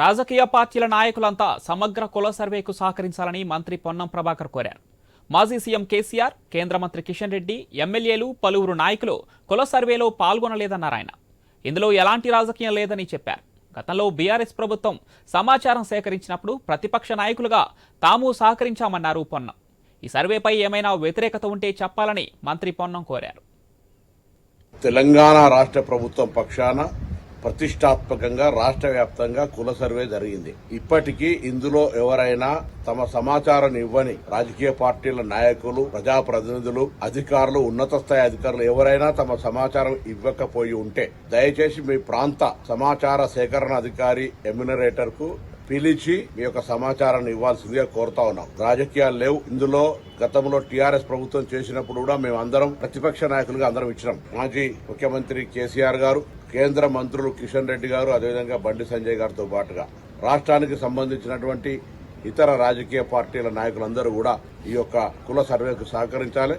రాజకీయ పార్టీల నాయకులంతా సమగ్ర కుల సర్వేకు సహకరించాలని మంత్రి పొన్నం ప్రభాకర్ కోరారు. మాజీ సీఎం కేసీఆర్ కేంద్ర మంత్రి కిషన్ రెడ్డి ఎమ్మెల్యేలు పలువురు నాయకులు కుల సర్వేలో పాల్గొనలేదన్నారు ఆయన ఇందులో ఎలాంటి రాజకీయం లేదని చెప్పారు. గతంలో బీఆర్ఎస్ ప్రభుత్వం సమాచారం సేకరించినప్పుడు ప్రతిపక్ష నాయకులుగా తాము సహకరించామన్నారు పొన్నం. ఈ సర్వేపై ఏమైనా వ్యతిరేకత ఉంటే చెప్పాలని మంత్రి పొన్నం కోరారు. తెలంగాణ రాష్ట్ర ప్రభుత్వం పక్షాన ప్రతిష్టాత్మకంగా రాష్ట్ర వ్యాప్తంగా కుల సర్వే జరిగింది. ఇప్పటికీ ఇందులో ఎవరైనా తమ సమాచారం ఇవ్వని రాజకీయ పార్టీల నాయకులు ప్రజాప్రతినిధులు అధికారులు ఉన్నత స్థాయి అధికారులు ఎవరైనా తమ సమాచారం ఇవ్వకపోయి ఉంటే దయచేసి మీ ప్రాంత సమాచార సేకరణ అధికారి ఎమ్యునరేటర్కు పిలిచి మీ యొక్క సమాచారాన్ని ఇవ్వాల్సిందిగా కోరుతా ఉన్నాం. రాజకీయాలు లేవు. ఇందులో గతంలో టీఆర్ఎస్ ప్రభుత్వం చేసినప్పుడు కూడా మేము అందరం ప్రతిపక్ష నాయకులుగా అందరం ఇచ్చినాం. మాజీ ముఖ్యమంత్రి కేసీఆర్ గారు కేంద్ర మంత్రులు కిషన్ రెడ్డి గారు అదేవిధంగా బండి సంజయ్ గారితో పాటుగా. రాష్ట్రానికి సంబంధించినటువంటి ఇతర రాజకీయ పార్టీల నాయకులందరూ కూడా ఈ యొక్క కుల సర్వేకు సహకరించాలి.